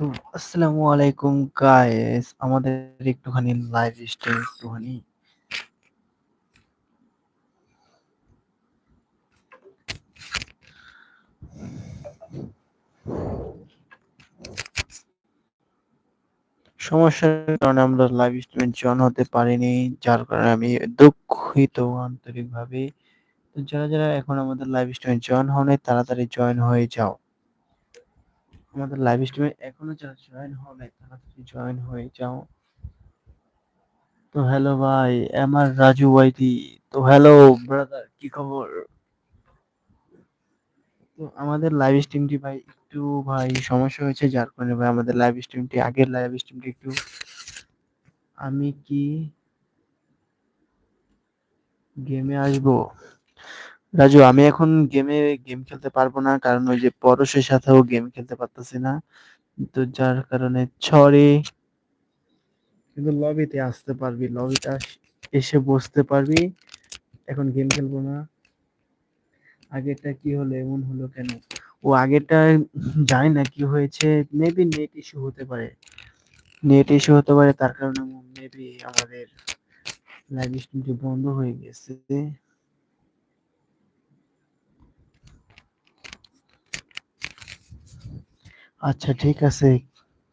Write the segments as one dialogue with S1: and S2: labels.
S1: তো আসসালামু আলাইকুম গাইস আমাদের একটুখানি লাইভ স্ট্রিম একটুখানি। সমস্যার কারণে আমরা লাইভ স্ট্রিমে জয়েন হতে পারিনি, যার কারণে আমি দুঃখিত আন্তরিকভাবে। তো যারা যারা এখন আমাদের লাইভ স্ট্রিমে জয়েন হওনি, তাড়াতাড়ি জয়েন হয়ে যাও। আমাদের লাইভ স্ট্রিমে এখনও যারা জয়েন হওনি তাড়াতাড়ি জয়েন হয়ে যাও। তো হ্যালো ভাই আমার রাজু ওয়াইটি তো হ্যালো ব্রাদার কি খবর? তো আমাদের লাইভ স্ট্রিমটি ভাই একটু ভাই সমস্যা হয়েছে, যার কারণে ভাই আমাদের লাইভ স্ট্রিমটি আগের লাইভ স্ট্রিমটি একটু আমি কি গেমে আসব? রাজু, আমি এখন গেমে গেম খেলতে পারব না, কারণ ওই যে পরশের সাথেও গেম খেলতে পারতেছি না। তো যার কারণে সরি কিন্তু লবিতে আসতে পারবি লবিতে এসে বসতে পারবি। এখন গেম খেলব না। আগেরটা কি হলো, এমন হলো কেন? ও আগেরটা জানি না কি হয়েছে মেবি নেট ইস্যু হতে পারে। নেট ইস্যু হতে পারে, তার কারণে মেবি আমাদের লাইভ স্ট্রিমটি বন্ধ হয়ে গেছে। আচ্ছা ঠিক আছে।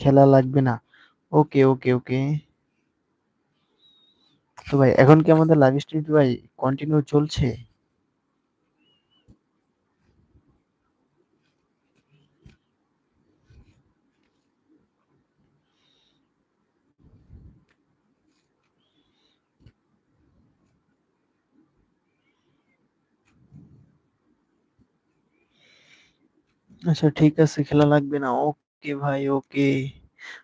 S1: খেলা লাগবে না। ওকে ওকে ওকে। তো ভাই, এখন কি আমাদের লাইভ স্ট্রিম ভাই কন্টিনিউ চলছে? আচ্ছা ঠিক আছে, খেলা লাগবে না। ওকে ভাই ওকে।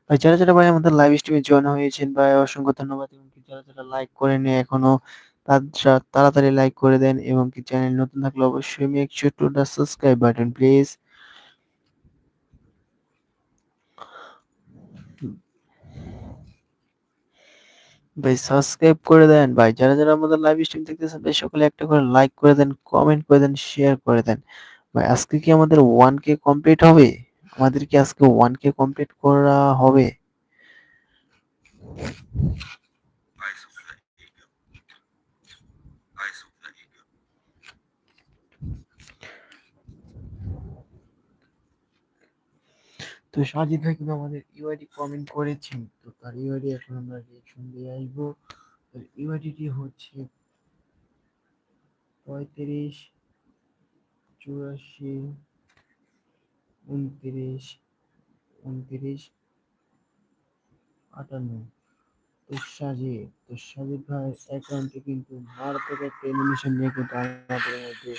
S1: ভাই, যারা যারা ভাই আমাদের লাইভ স্ট্রিমে জয়েন হয়েছেন, ভাই, অসংখ্য ধন্যবাদ। এবং যারা যারা লাইক করেনি এখনও, তারা তাড়াতাড়ি লাইক করে দেন এবং কি চ্যানেল নতুন থাকলে অবশ্যই make sure to the subscribe button please ভাই সাবস্ক্রাইব করে দেন। ভাই, যারা যারা আমাদের লাইভ স্ট্রিম দেখতেছেন, ভাই, সকলে একটা করে লাইক করে দেন কমেন্ট করে দেন শেয়ার করে দেন। আজকে কি আমাদের ওয়ান কে কমপ্লিট হবে? আমাদের কি আজকে ওয়ান কে কমপ্লিট করা হবে? তো সাজিদ ভাই কিন্তু আমাদের ইউআইডি কমেন্ট করেছেন। তো তার ইউআইডি এখন আমরা রিয়েকশন দিয়ে আসব। ইউআইডিটি হচ্ছে পঁয়ত্রিশ চুরাশি, উনত্রিশ উনত্রিশ, আটান্ন। তো সাজিদ তো সাজিদ ভাই অ্যাকাউন্টে কিন্তু মারাত্মক একটা অ্যানিমেশন নিয়ে কিন্তু আমাদের মধ্যে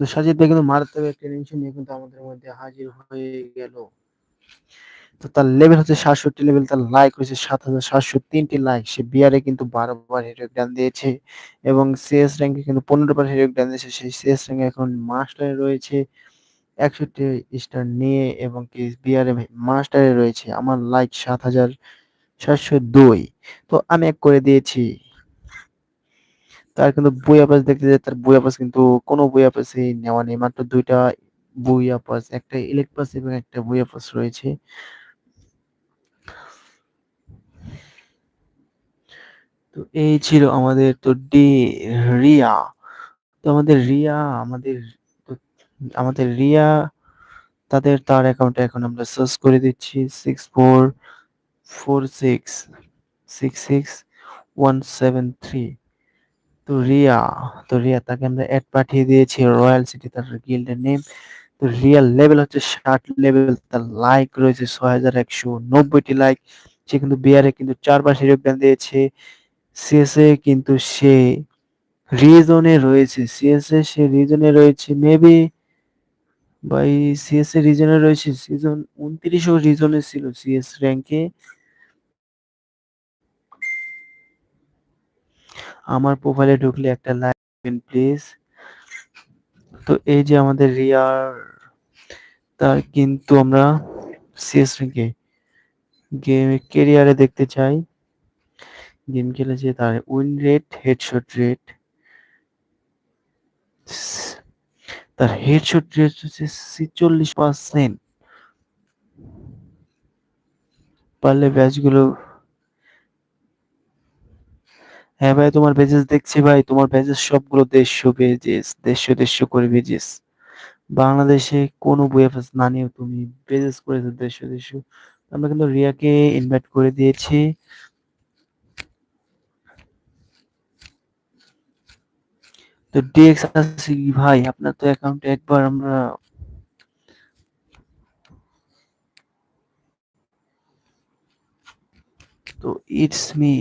S1: সাজিদ ভাই কিন্তু মারাত্মক একটা অ্যানিমেশন নিয়ে কিন্তু আমাদের মধ্যে হাজির হয়ে গেল। তো তার লেভেল হচ্ছে সাতষট্টি লেভেল তার লাইক হয়েছে সাত হাজার সাতশো তিনটি লাইক সে বিয়ারে কিন্তু বারোবার হিরো ডান দিয়েছে এবং সিএস র্যাঙ্কে কিন্তু পনেরো বার হিরো ডান দিয়েছে। সেই সিএস র্যাঙ্কে এখন মাস্টারে রয়েছে, একষট্টি স্টার নিয়ে এবং কি বিয়ারে মাস্টারে রয়েছে। আমার লাইক সাত হাজার সাতশো দুই। তো আমি এক করে দিয়েছি। তার কিন্তু বই পাস দেখতে যায় তার বুয়া পাস কিন্তু কোনো বই পাসই নেওয়া নেই। মাত্র দুইটা বই পাস একটা ইলেক পাস এবং একটা বই পাস রয়েছে। তো এই ছিল আমাদের তো ডি, রিয়া। তো আমাদের রিয়া, আমাদের আমাদের রিয়া, তাদের তার অ্যাকাউন্টে এখন আমরা সার্চ করে দিচ্ছি six four four six six six one seven three তো রিয়া তো রিয়া তাকে আমরা অ্যাড পাঠিয়ে দিয়েছি রয়্যাল সিটি তার গিল্ডের নেম তো রিয়াল লেভেল হচ্ছে ষাট লেভেল তার লাইক রয়েছে ছয় হাজার একশো নব্বইটি লাইক সে কিন্তু বিয়ারে কিন্তু চারবার ব্যান দিয়েছে। সিএসএ কিন্তু সে রিজনে রয়েছে। সিএসএ সে রিজনে রয়েছে। মেবি ভাই সিএসএ রিজনে রয়েছে সিজন উনত্রিশ উনত্রিশও রিজনে ছিল সিএস র্যাঙ্কে আমার প্রোফাইলে ঢুকলে একটা লাইক প্লিজ তো এই যে আমাদের রিয়ার, তার কিন্তু আমরা সিএস র্যাঙ্কে গেম কেরিয়ারে দেখতে চাই। গেম খেলেছে, তার উইন রেট হেডশট রেট তার হেডশট রেট হচ্ছে ছেচল্লিশ পার্সেন্ট পারলে ব্যাচগুলো হ্যাঁ ভাই, তোমার পেজেস দেখছি ভাই, তোমার পেজেস সবগুলো দেড়শো পেজেস দেড়শো দেড়শো করে পেজেস বাংলাদেশে কোনো বুয়েফেস না নিয়েও তুমি পেজেস করেছ দেড়শো দেড়শো। আমরা কিন্তু রিয়াকে ইনভাইট করে দিয়েছি। তো ডিএক্স আছে কি ভাই আপনার তো অ্যাকাউন্টে একবার আমরা তো it's me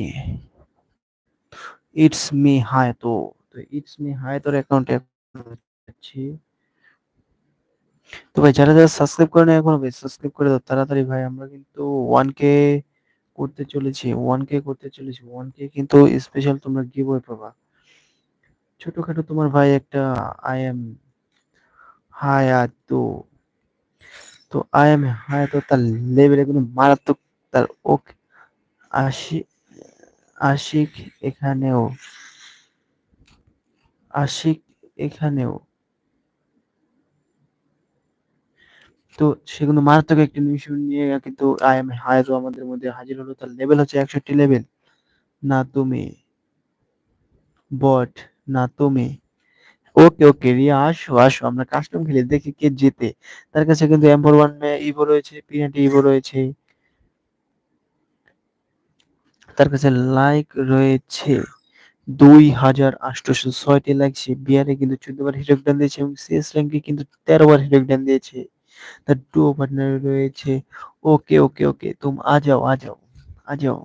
S1: it's me hi তো তো ইটস মি হাই তোর অ্যাকাউন্টে আছি তো ভাই যারা যারা সাবস্ক্রাইব করে না এখনও ভাই সাবস্ক্রাইব করে দাও তাড়াতাড়ি ভাই আমরা কিন্তু ওয়ান কে করতে চলেছি ওয়ান কে করতে চলেছি ওয়ান কে কিন্তু স্পেশাল তোমরা গিভওয়ে পাবা ছোটখাটো তোমার ভাই একটা আই এম হায়াতো তো আই এম হায়াতো তার লেভেলে কিন্তু মারাত্মক তার ওকে আশি, আশিক এখানেও আশিক এখানেও। তো সে কিন্তু মারাত্মক একটি মিশন নিয়ে কিন্তু আই এম হায়াতো আমাদের মধ্যে হাজির হলো। তার লেভেল হচ্ছে একষট্টি লেভেল না তুমি বট না তুমি? ওকে ওকে রিয়া, আসো আসো, আমরা কাস্টম খেলে, দেখি কে জেতে। তার কাছে কিন্তু এম্পোর ওয়ান ইভো রয়েছে পিনাটি ইভো রয়েছে। তার কাছে লাইক রয়েছে দুই হাজার আটশোশো ছয়টি লাইক সে বিহারে কিন্তু চোদ্দ বার হিরক ডান দিয়েছে এবং সিএস র্যাঙ্কে কিন্তু তেরো বার হিরক ডান দিয়েছে। তার টু পার্টনার রয়েছে। ওকে ওকে ওকে তুমি আ যাও আ যাও আ যাও।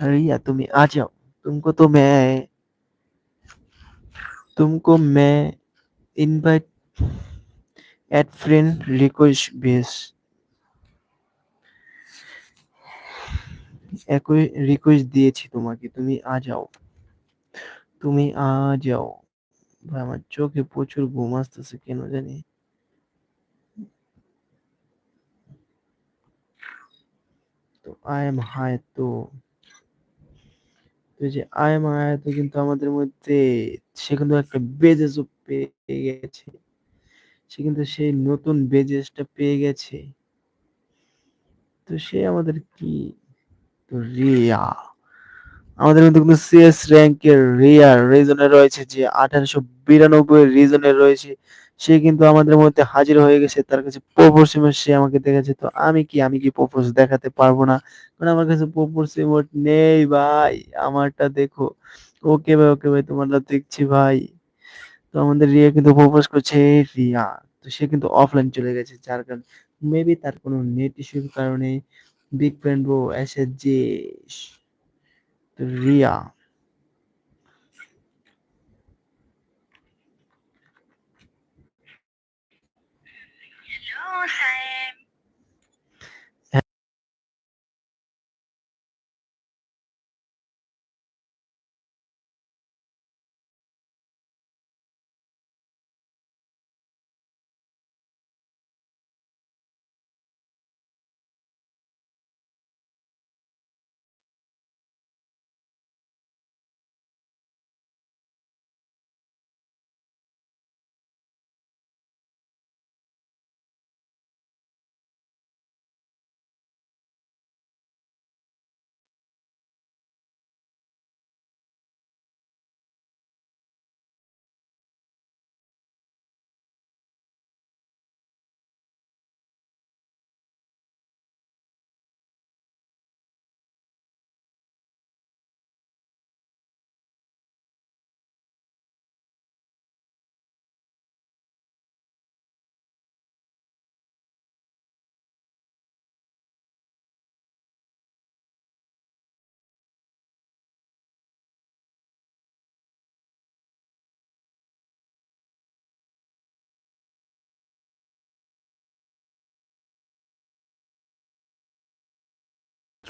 S1: রিয়া, তুমি আ যাও, তুমকো তো ম্যায় तुमको मैं इनवाइट एड फ्रेंड रिक्वेस्ट भेज একই রিকোয়েস্ট দিয়েছি তোমাকে তুমি আ যাও তুমি আ যাও ভাই আমার চোখে প্রচুর ঘুম আসতেছে কেন জানি তো আই এম হাই তো তো যে আই এম হাই তো কিন্তু আমাদের মধ্যে সে কিন্তু একটা বেজেস পেয়ে গেছে। সে কিন্তু সেই নতুন বেজেসটা পেয়ে গেছে। তো সে আমাদের কি? তো রিয়া। আমাদের মধ্যে কিন্তু সিএস র্যাঙ্কের রিয়া রিজনে রয়েছে যে আঠারোশো বিরানব্বই রিজনে রয়েছে সে কিন্তু আমাদের মধ্যে হাজির হয়ে গেছে, তার কাছে প্রোপোর্স ইমোট সে আমাকে দেখেছে। তো আমি কি আমি কি প্রোপোর্স দেখাতে পারব না? কারণ আমার কাছে প্রোপোর্স ইমোট নেই ভাই, আমারটা দেখো। ওকে ভাই ওকে ভাই তোমরা দেখছি ভাই। তো আমাদের রিয়া কিন্তু প্রোপোজ করছে রিয়া। তো সে কিন্তু অফলাইন চলে গেছে, যার কারণে মেবি তার কোনো নেট ইস্যুর কারণে বিগ ফ্রেন্ড বো এসে যে Riya.
S2: Hi.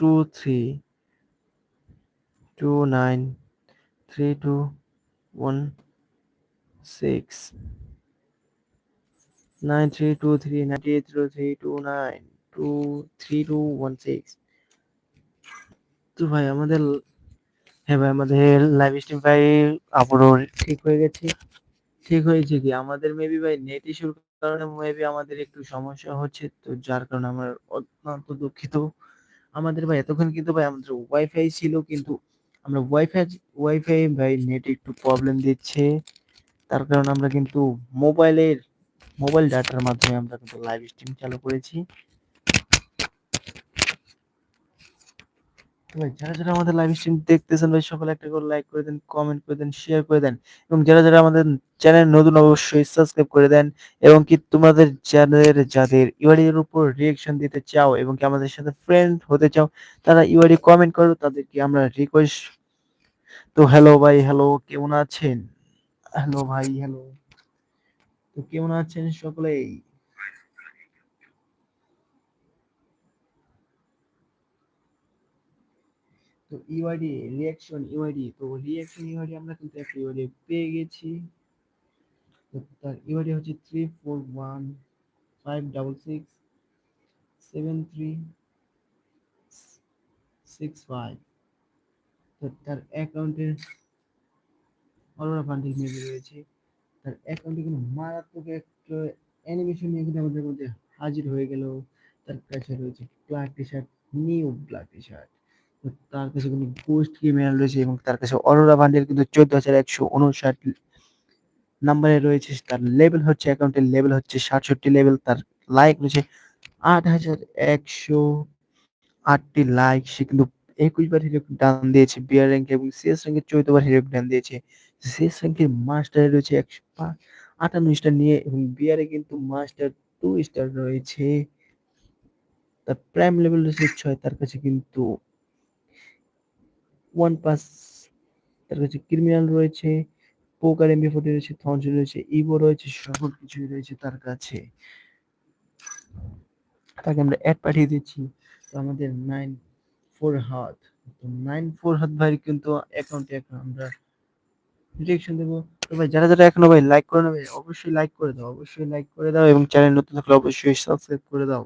S1: Two three two nine three two one six. nine three two three ninety eight zero three two nine, two three two one six. তো ভাই, আমাদের হ্যাঁ ভাই, আমাদের লাইভ স্ট্রিম ভাই আবারও ঠিক হয়ে গেছে। ঠিক হয়েছে কি? আমাদের মেবি ভাই নেট ইস্যুর কারণে মেবি আমাদের একটু সমস্যা হচ্ছে, তো যার কারণে আমরা অত্যন্ত দুঃখিত। আমাদের ভাই, এতক্ষণ কিন্তু ভাই আমাদের ওয়াইফাই ছিল কিন্তু আমরা ওয়াইফাই ওয়াইফাই ভাই নেট একটু প্রবলেম দিচ্ছে। তার কারণে আমরা কিন্তু মোবাইলের মোবাইল ডাটার মাধ্যমে আমরা কিন্তু লাইভ স্ট্রিম চালু করেছি। যারা, যারা আমাদের লাইভ স্ট্রিম দেখতেছেন ভাই সকলে একটা করে লাইক করে দেন, কমেন্ট করে দেন, শেয়ার করে দেন এবং যারা, যারা আমাদের চ্যানেল নতুন অবশ্যই সাবস্ক্রাইব করে দেন এবং কি তোমাদের যাদের, যাদের ইউআইডি এর উপর রিঅ্যাকশন দিতে চাও এবং কি আমাদের সাথে ফ্রেন্ড হতে চাও তারা ইউআইডি কমেন্ট করো তাদেরকে আমরা রিকোয়েস্ট তো হ্যালো ভাই হ্যালো কেমন আছেন? হ্যালো ভাই হ্যালো। তো কেমন আছেন সকলেই? তো ইউআইডি রিঅ্যাকশন ইউআইডি তো রিঅ্যাকশন ইউআইডি আমরা কিন্তু একটা ইউআইডি পেয়ে গেছি। তো তার ইউআইডি হচ্ছে 3415667365 তো তার অ্যাকাউন্টের অরোরা বান্ডিল মেবি রয়েছে। তার অ্যাকাউন্টে কিন্তু মারাত্মক একটা অ্যানিমেশন নিয়ে কিন্তু আমাদের মধ্যে হাজির হয়ে গেল। তার কাছে রয়েছে black t-shirt, new black t-shirt. তো তার কাছে কিন্তু গোস্ট ক্রিমিনাল রয়েছে এবং তার কাছে অরোরা বান্ডেল কিন্তু ১৪,১৫৯ নাম্বারে রয়েছে। তার লেভেল হচ্ছে অ্যাকাউন্টের লেভেল হচ্ছে ৬৭ লেভেল। তার লাইক রয়েছে আট হাজার একশো আটটি লাইক। সে কিন্তু ২১ বার হিরো ডান দিয়েছে বিয়ার র‍্যাংকে এবং সিএস র‍্যাংকে ১৪ বার হিরো ডান দিয়েছে। সিএস র‍্যাংকের মাস্টারে রয়েছে ১৫৮ স্টার নিয়ে এবং বিয়ারে কিন্তু মাস্টার ২ স্টার রয়েছে। তার প্রাইম লেভেল রয়েছে ছয় তার কাছে কিন্তু 1 প্লাস তার কাছে ক্রিমিনাল রয়েছে, পোকার এমবি40 রয়েছে, থনজন রয়েছে, ইভো রয়েছে, সকল কিছুই রয়েছে তার কাছে। তাকে আমরা অ্যাড পাঠিয়ে দিচ্ছি। তো আমাদের নাইন ফোর হাত তো নাইন ফোর হাত ভাই কিন্তু অ্যাকাউন্টে এখন আমরা রিঅ্যাকশন দেব। তো ভাই যারা, যারা এখনও ভাই লাইক করে নেবে অবশ্যই লাইক করে দাও, অবশ্যই লাইক করে দাও এবং চ্যানেল নতুন থাকলে অবশ্যই সাবস্ক্রাইব করে দাও।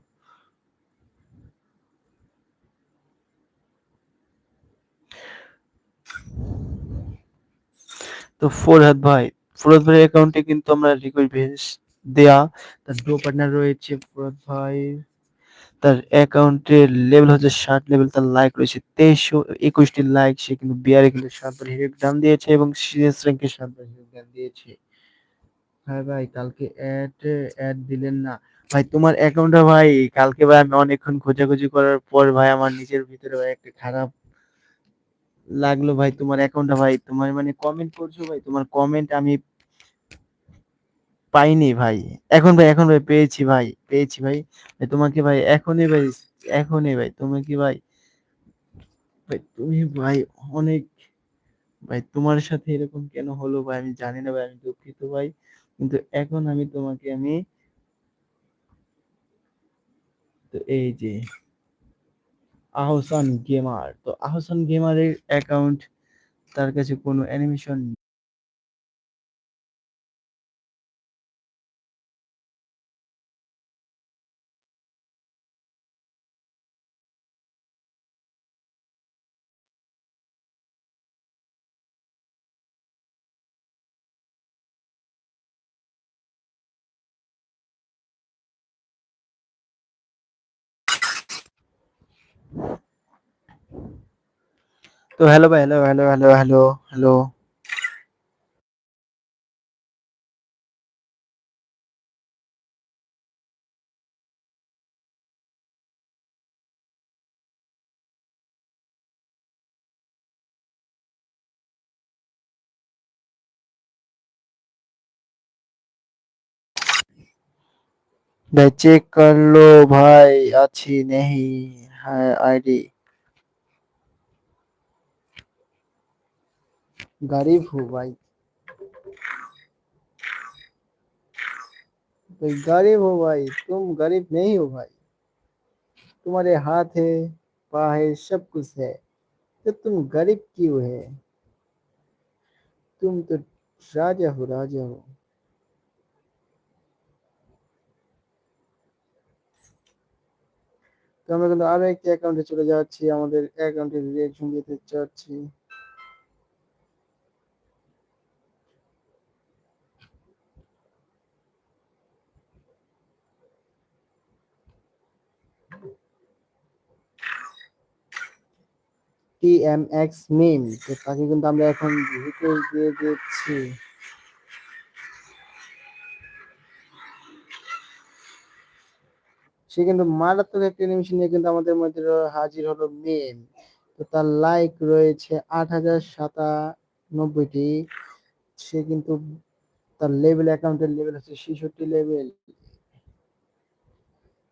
S1: তো ফরহাদ ভাই, ফরহাদ ভাইয়ের অ্যাকাউন্টে কিন্তু আমরা রিকোয়েস্ট বেস দেয়া। তার ড্র পার্টনার রয়েছে ফরহাদ ভাই। তার অ্যাকাউন্টের লেভেল হচ্ছে ৬০ লেভেল। তার লাইক রয়েছে ২৩০০ ২১ টি লাইক। সে কিন্তু বিয়ারে কিন্তু ৭ বার হিরো ডান দিয়েছে এবং সিএস র‍্যাংকে ৭ বার হিরো ডান দিয়েছে। হ্যাঁ ভাই কালকে অ্যাড অ্যাড দিলেন না। ভাই তোমার অ্যাকাউন্টটা ভাই কালকে ভাই আমি অনেকক্ষণ খোঁজাখুঁজি করার পর ভাই আমার নিজের ভিতরে ভাই একটা খারাপ লাগল ভাই তোমার অ্যাকাউন্টটা ভাই। তোমার মানে কমেন্ট করছ ভাই, তোমার কমেন্ট আমি পাইনি ভাই। এখন ভাই এখন ভাই পেয়েছি ভাই, পেয়েছি ভাই। তোমাকে ভাই এখনই ভাই এখনই ভাই তুমি কি ভাই ভাই তুমি ভাই অনেক ভাই তোমার সাথে এরকম কেন হলো ভাই আমি জানি না ভাই আমি দুঃখিত ভাই। কিন্তু এখন আমি তোমাকে আমি তো এই যে আহসান গেমার। তো আহসান গেমারের অ্যাকাউন্ট তার কাছে কোনো অ্যানিমেশন तो हेलो भाई hello hello hello hello hello भाई चेक कर लो, भाई अच्छी नहीं। है आईडी। गरीब हूँ भाई। भाई गरीब हो भाई, तुम गरीब नहीं हो भाई। तुम्हारे हाथ है पा है, सब कुछ है। तो तुम गरीब क्यों है? तुम तो राजा हो राजा हो। তো আমরা কিন্তু আরও একটি অ্যাকাউন্টে চলে যাচ্ছি, আমাদের অ্যাকাউন্টে রিয়াকশন দিতে চাচ্ছি। টিএমএক্স মিম তাকে কিন্তু আমরা এখন ভিতরে দিয়ে দিচ্ছি। সে কিন্তু মারাত্মক একটা অ্যানিমেশন নিয়ে কিন্তু আমাদের মধ্যে হাজির হলো মেম তো তার লাইক রয়েছে আট হাজার সাতানব্বইটি। সে কিন্তু তার লেভেল অ্যাকাউন্টের লেভেল হচ্ছে ছেষট্টি লেভেল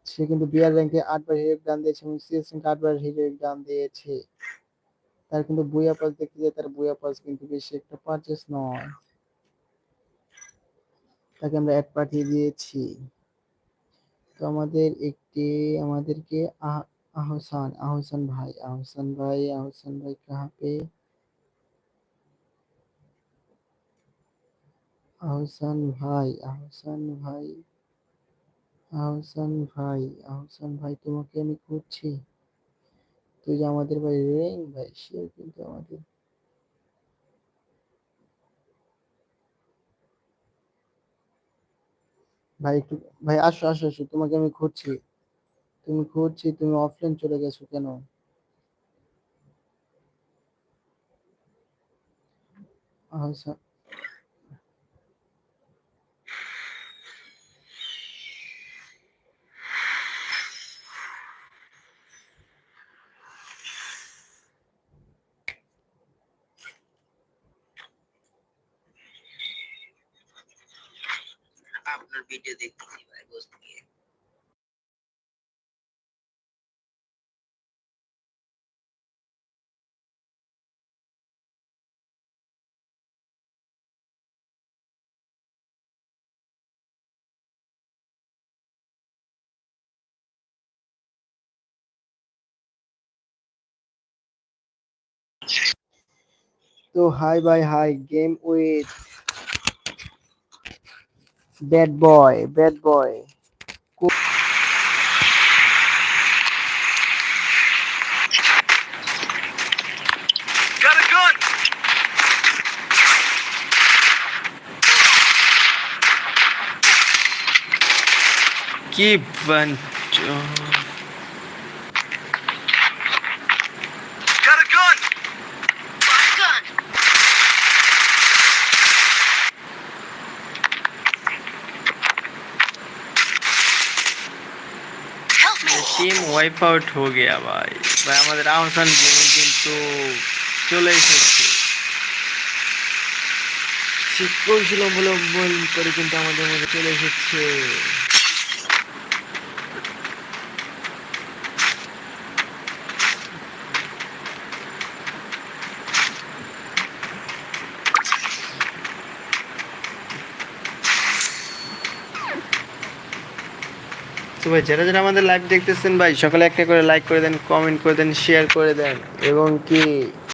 S1: সে কিন্তু বিআর র্যাঙ্কে আটবার হিরো গান দিয়েছে এবং সিএস র্যাঙ্কে আটবার হিরো গান দিয়েছে। তার কিন্তু বুয়া পাস দেখতে যায় তার বুয়া পাস কিন্তু বেশি একটা পারচেস নয়। তাকে আমরা অ্যাড পাঠিয়ে দিয়েছি। তো আমাদের একটি, আমাদেরকে আহ- আহসান আহসান ভাই আহসান ভাই আহসান ভাই কাহা পে? আহসান ভাই আহসান ভাই আহসান ভাই আহসান ভাই তোমাকে আমি খুঁজছি। তুই আমাদের ভাই রেং, ভাই সে কিন্তু আমাদের ভাই, একটু, ভাই, আসো আসো আসো, তোমাকে আমি খুঁজছি। তুমি খুঁজছি, তুমি অফলাইন চলে গেছো কেন? আহসান
S2: আপনার ভিডিও দেখতেছি ভাই বসতে গিয়ে
S1: তো hi bye hi game with Bad boy bad boy
S2: Got a gun!
S3: কি Team wipe out হয়ে গিয়া ভাই ভাই আমাদের আহসান গেমিং কিন্তু চলে এসেছে সে বলে বল করে কিন্তু আমাদের মধ্যে চলে এসেছে ভাই, যারা যারা আমাদের লাইভ দেখতেছেন ভাই, সকালে একটা করে লাইক করে দেন কমেন্ট করে দেন শেয়ার করে দেন। এবং কি